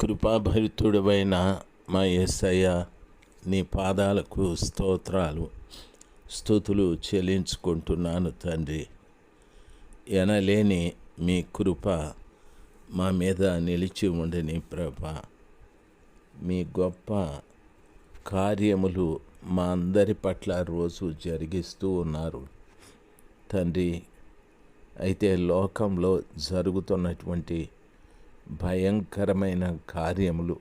కృపాభరితుడవైన మా యేసయ్య నీ పాదాలకు స్తోత్రాలు స్థుతులు చెల్లించుకుంటున్నాను తండ్రి. ఎనలేని మీ కృప మా మీద నిలిచి ఉండని ప్రభ. మీ గొప్ప కార్యములు మా అందరి పట్ల రోజు జరిగిస్తూ ఉన్నారు. తండ్రి అయితే లోకంలో జరుగుతున్నటువంటి భయంకరమైన కార్యములు.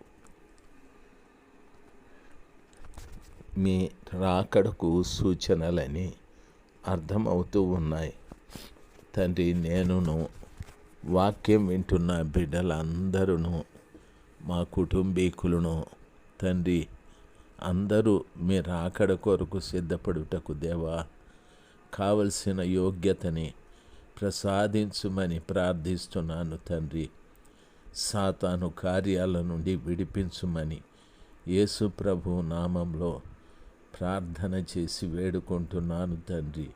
మీ రాకడకు సూచనలని అర్థమవుతూ ఉన్నాయి. తండ్రి నేనును వాక్యం వింటున్న బిడ్డలందరూ మా కుటుంబీకులను తండ్రి అందరూ మీ రాకడ కొరకు సిద్ధపడుటకు దేవా కావలసిన యోగ్యతని ప్రసాదించుమని ప్రార్థిస్తున్నాను తండ్రి. సాతాను కార్యాల నుండి విడిపించుమని యేసు ప్రభు నామంలో ప్రార్థన చేసి వేడుకుంటున్నాను తండ్రి.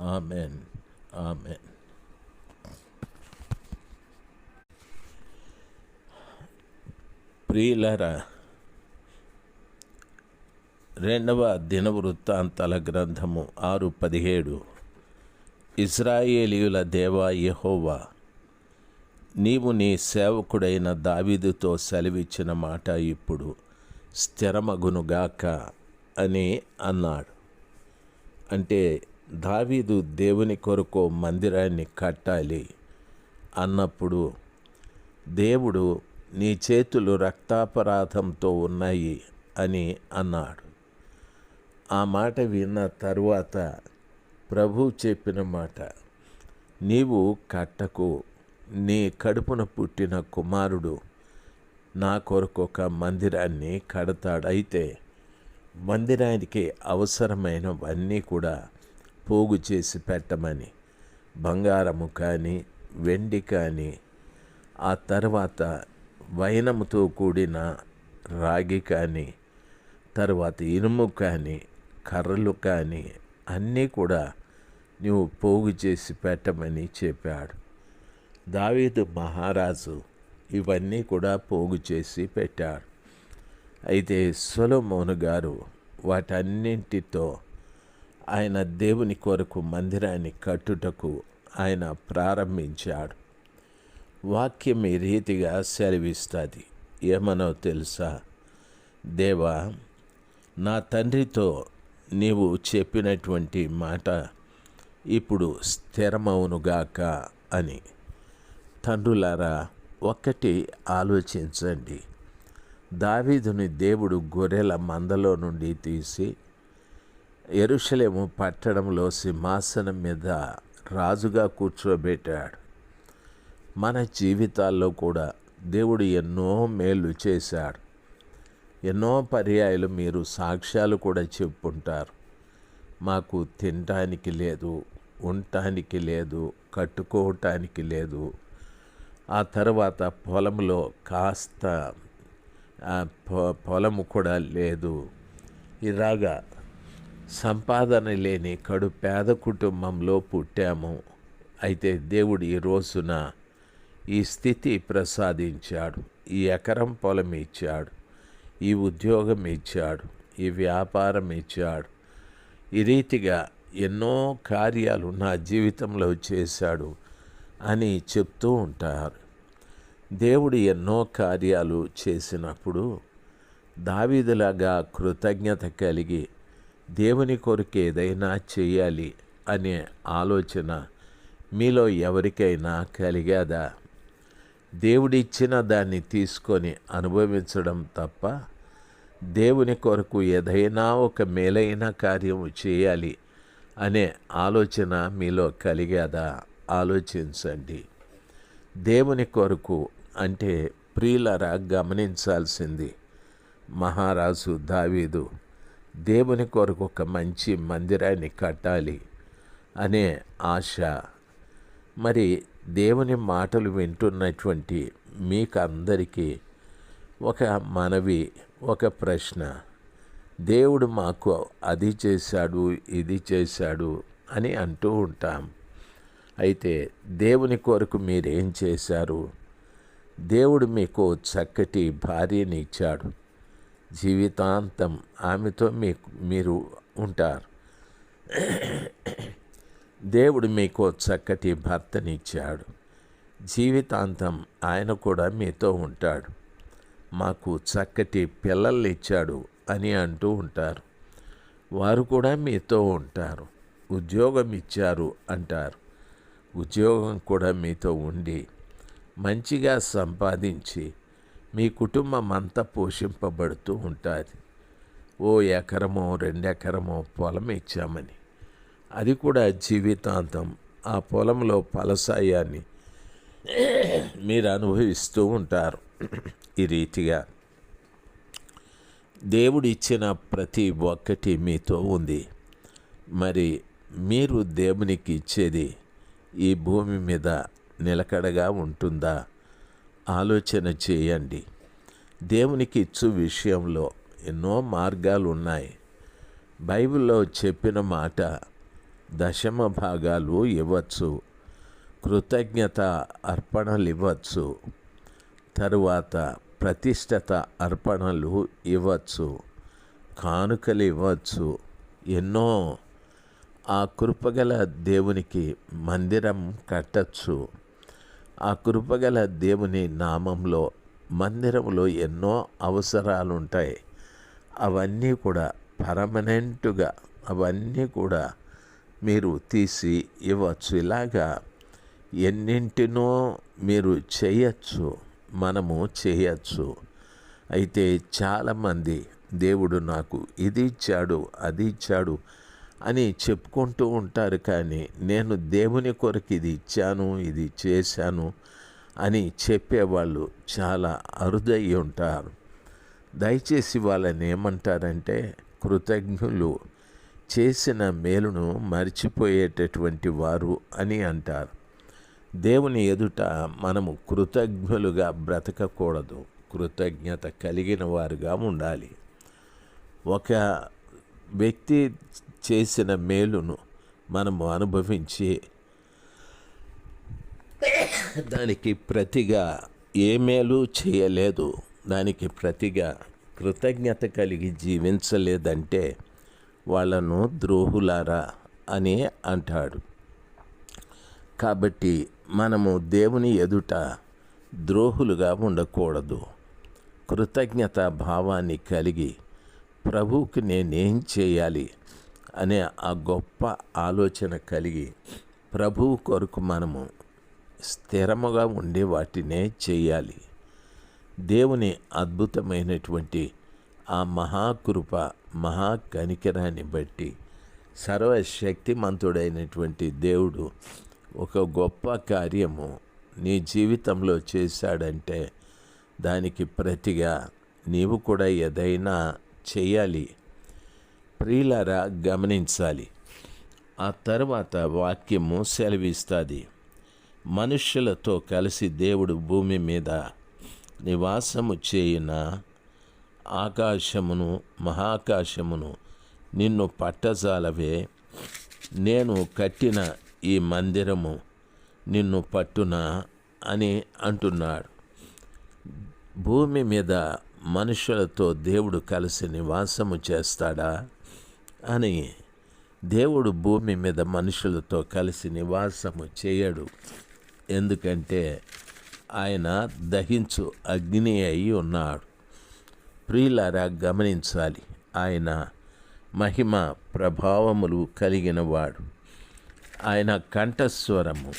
ఆమెన్. ఆమెన్. ప్రియులరా రెండవ దినవృత్తాంతాల గ్రంథము ఆరు పదిహేడు. ఇజ్రాయేలీయుల దేవా యహోవా నీవు నీ సేవకుడైన దావీదుతో సెలవిచ్చిన మాట ఇప్పుడు స్థిరమగునుగాక అని అన్నాడు. అంటే దావీదు దేవుని కొరకు మందిరాన్ని కట్టాలి అన్నప్పుడు దేవుడు నీ చేతులు రక్తాపరాధంతో ఉన్నాయి అని అన్నాడు. ఆ మాట విన్న తరువాత ప్రభు చెప్పిన మాట నీవు కట్టకు నీ కడుపున పుట్టిన కుమారుడు నా కొరకు ఒక మందిరాన్ని కడతాడు. అయితే మందిరానికి అవసరమైనవన్నీ కూడా పోగు చేసి పెట్టమని బంగారము కానీ వెండి కానీ ఆ తర్వాత వైనముతో కూడిన రాగి కానీ తర్వాత ఇనుము కానీ కర్రలు కానీ అన్నీ కూడా నువ్వు పోగు చేసి పెట్టమని చెప్పాడు. దావీదు మహారాజు ఇవన్నీ కూడా పోగు చేసి పెట్టాడు అయితే సొలమోను గారు వాటన్నింటితో ఆయన దేవుని కొరకు మందిరాన్ని కట్టుటకు ఆయన ప్రారంభించాడు. వాక్యం ఈ రీతిగా సెలవిస్తుంది. ఏమనో తెలుసా? దేవా నా తండ్రితో నీవు చెప్పినటువంటి మాట ఇప్పుడు స్థిరమవునుగాక అని. తండ్రులారా ఒక్కటి ఆలోచించండి. దావీదుని దేవుడు గొర్రెల మందలో నుండి తీసి ఎరుషలేము పట్టణంలో సింహాసనం మీద రాజుగా కూర్చోబెట్టాడు. మన జీవితాల్లో కూడా దేవుడు ఎన్నో మేలు చేశాడు. ఎన్నో పర్యాయాలు మీరు సాక్ష్యాలు కూడా చెప్పుంటారు. మాకు తినటానికి లేదు ఉండటానికి లేదు కట్టుకోవటానికి లేదు ఆ తర్వాత పొలంలో కాస్త పొలము కూడా లేదు. ఇలాగా సంపాదన లేని కడు పేద కుటుంబంలో పుట్టాము. అయితే దేవుడు ఈ రోజున ఈ స్థితి ప్రసాదించాడు. ఈ ఎకరం పొలం ఇచ్చాడు. ఈ ఉద్యోగం ఇచ్చాడు. ఈ వ్యాపారం ఇచ్చాడు. ఈ రీతిగా ఎన్నో కార్యాలు నా జీవితంలో చేశాడు. అని చెప్తూ ఉంటారు. దేవుడు ఎన్నో కార్యాలు చేసినప్పుడు దావీదులాగా కృతజ్ఞత కలిగి దేవుని కొరకు ఏదైనా చేయాలి అనే ఆలోచన మీలో ఎవరికైనా కలిగాదా? దేవుడిచ్చిన దాన్ని తీసుకొని అనుభవించడం తప్ప దేవుని కొరకు ఏదైనా ఒక మేలైన కార్యము చేయాలి అనే ఆలోచన మీలో కలిగాదా? ఆలోచించండి. దేవుని కొరకు అంటే ప్రియులరా గమనించాల్సింది. మహారాజు దావీదు దేవుని కొరకు ఒక మంచి మందిరాన్ని కట్టాలి అనే ఆశ. మరి దేవుని మాటలు వింటున్నటువంటి మీకు అందరికీ ఒక మనవి ఒక ప్రశ్న. దేవుడు మాకు అది చేశాడు ఇది చేశాడు అని అంటూ ఉంటాం. అయితే దేవుని కొరకు మీరేం చేశారు? దేవుడు మీకు చక్కటి భార్యని ఇచ్చాడు. జీవితాంతం ఆమెతో మీకు మీరు ఉంటారు. దేవుడు మీకు చక్కటి భర్తనిచ్చాడు జీవితాంతం ఆయన కూడా మీతో ఉంటాడు. మాకు చక్కటి పిల్లల్ని ఇచ్చాడు అని అంటూ ఉంటారు. వారు కూడా మీతో ఉంటారు. ఉద్యోగం ఇచ్చారు అంటారు. ఉద్యోగం కూడా మీతో ఉండి మంచిగా సంపాదించి మీ కుటుంబం అంతా పోషింపబడుతూ ఉంటుంది. ఓ ఎకరమో రెండెకరమో పొలం ఇచ్చామని. అది కూడా జీవితాంతం ఆ పొలంలో ఫలసాయాన్ని మీరు అనుభవిస్తూ ఉంటారు ఈ రీతిగా. దేవుడిచ్చిన ప్రతి ఒక్కటి మీతో ఉంది. మరి మీరు దేవునికి ఇచ్చేది ఈ భూమి మీద నిలకడగా ఉంటుందా? ఆలోచన చేయండి. దేవునికి ఇచ్చు విషయంలో ఎన్నో మార్గాలు ఉన్నాయి బైబిల్లో చెప్పిన మాట దశమ భాగాలు ఇవ్వచ్చు కృతజ్ఞత అర్పణలు ఇవ్వచ్చు తరువాత ప్రతిష్టత అర్పణలు ఇవ్వచ్చు కానుకలు ఇవ్వచ్చు ఎన్నో ఆ కృపగల దేవునికి మందిరం కట్టచ్చు. ఆ కృపగల దేవుని నామంలో మందిరంలో ఎన్నో అవసరాలు ఉంటాయి అవన్నీ కూడా పర్మనెంట్గా అవన్నీ కూడా మీరు తీసి ఇవ్వచ్చు. ఇలాగా ఎన్నింటినో మీరు చేయచ్చు మనము చేయచ్చు. అయితే చాలామంది దేవుడు నాకు ఇది ఇచ్చాడు అది ఇచ్చాడు అని చెప్పుకుంటూ ఉంటారు. కానీ నేను దేవుని కొరకు ఇది ఇచ్చాను ఇది చేశాను అని చెప్పేవాళ్ళు చాలా అరుదయ్యి ఉంటారు. దయచేసి వాళ్ళని ఏమంటారంటే కృతజ్ఞులు చేసిన మేలును మర్చిపోయేటటువంటి వారు అని అంటారు. దేవుని ఎదుట మనము కృతజ్ఞులుగా బ్రతకకూడదు. కృతజ్ఞత కలిగిన వారుగా ఉండాలి. ఒక వ్యక్తి చేసిన మేలును మనము అనుభవించి దానికి ప్రతిగా ఏ మేలు చేయలేదు దానికి ప్రతిగా కృతజ్ఞత కలిగి జీవించలేదంటే వాళ్ళను ద్రోహులారా అని అంటాడు. కాబట్టి మనము దేవుని ఎదుట ద్రోహులుగా ఉండకూడదు. కృతజ్ఞత భావాన్ని కలిగి ప్రభువుకి నేనేం చేయాలి? అనే ఆ గొప్ప ఆలోచన కలిగి ప్రభువు కొరకు మనము స్థిరముగా ఉండే వాటినే చేయాలి. దేవుని అద్భుతమైనటువంటి ఆ మహాకృప మహాకనికరాన్ని బట్టి సర్వశక్తిమంతుడైనటువంటి దేవుడు ఒక గొప్ప కార్యము నీ జీవితంలో చేశాడంటే దానికి ప్రతిగా నీవు కూడా ఏదైనా చేయాలి. ప్రియులారా గమనించాలి. ఆ తర్వాత వాక్యము సెలవిస్తుంది. మనుష్యులతో కలిసి దేవుడు భూమి మీద నివాసము చేయున ఆకాశమును మహాకాశమును నిన్ను పట్టజాలవే. నేను కట్టిన ఈ మందిరము నిన్ను పట్టునా అని అంటున్నాడు. భూమి మీద మనుషులతో దేవుడు కలిసి నివాసము చేస్తాడా? అని దేవుడు భూమి మీద మనుషులతో కలిసి నివాసము చేయడు. ఎందుకంటే ఆయన దహించు అగ్ని అయి ఉన్నాడు. ప్రియులారా గమనించాలి. ఆయన మహిమ ప్రభావములు కలిగినవాడు ఆయన కంఠస్వరము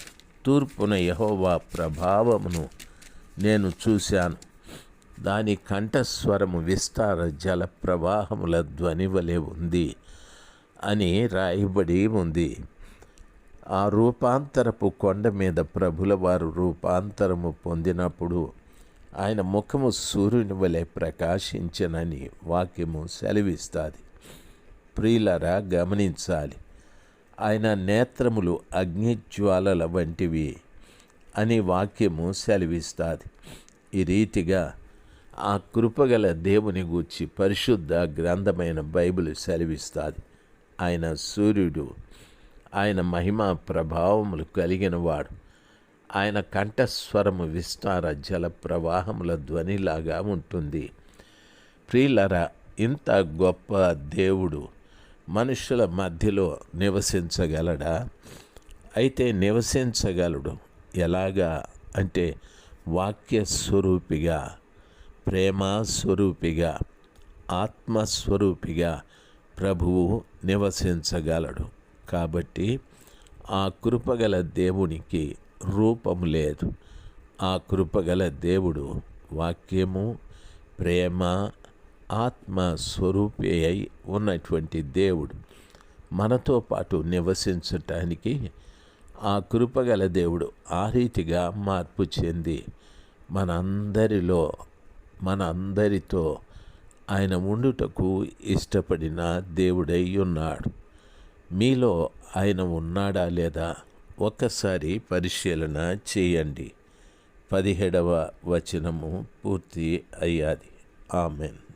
తూర్పున యహోవా ప్రభావమును నేను చూశాను. దాని కంఠస్వరము విస్తార జల ప్రవాహముల ధ్వని వలె ఉంది. అని రాయబడి ఉంది. ఆ రూపాంతరపు కొండ మీద ప్రభుల వారు రూపాంతరము పొందినప్పుడు ఆయన ముఖము సూర్యుని వలె ప్రకాశించనని వాక్యము సెలవిస్తుంది. ప్రియులరా గమనించాలి. ఆయన నేత్రములు అగ్నిజ్వాలల వంటివి అని వాక్యము సెలవిస్తుంది. ఈ రీతిగా ఆ కృపగల దేవుని గూర్చి పరిశుద్ధ గ్రంథమైన బైబిల్ సెలవిస్తుంది. ఆయన సూర్యుడు. ఆయన మహిమ ప్రభావములు కలిగినవాడు. ఆయన కంఠస్వరము విస్తార జల ప్రవాహముల ధ్వనిలాగా ఉంటుంది. ప్రియులరా ఇంత గొప్ప దేవుడు మనుషుల మధ్యలో నివసించగలడా? అయితే నివసించగలడు ఎలాగా? అంటే వాక్య స్వరూపిగా ప్రేమ స్వరూపిగా ఆత్మస్వరూపిగా ప్రభువు నివసించగలడు. కాబట్టి ఆ కృపగల దేవునికి రూపము లేదు. ఆ కృపగల దేవుడు వాక్యము ప్రేమ ఆత్మ స్వరూపి అయి ఉన్నటువంటి దేవుడు మనతో పాటు నివసించటానికి ఆ కృపగల దేవుడు ఆ రీతిగా మార్పు చెంది మనందరిలో మనందరితో ఆయన ఉండుటకు ఇష్టపడిన దేవుడై ఉన్నాడు మీలో ఆయన ఉన్నాడా లేదా ఒక్కసారి పరిశీలన చేయండి. పదిహేడవ వచనము పూర్తి అయ్యాది. ఆమెన్.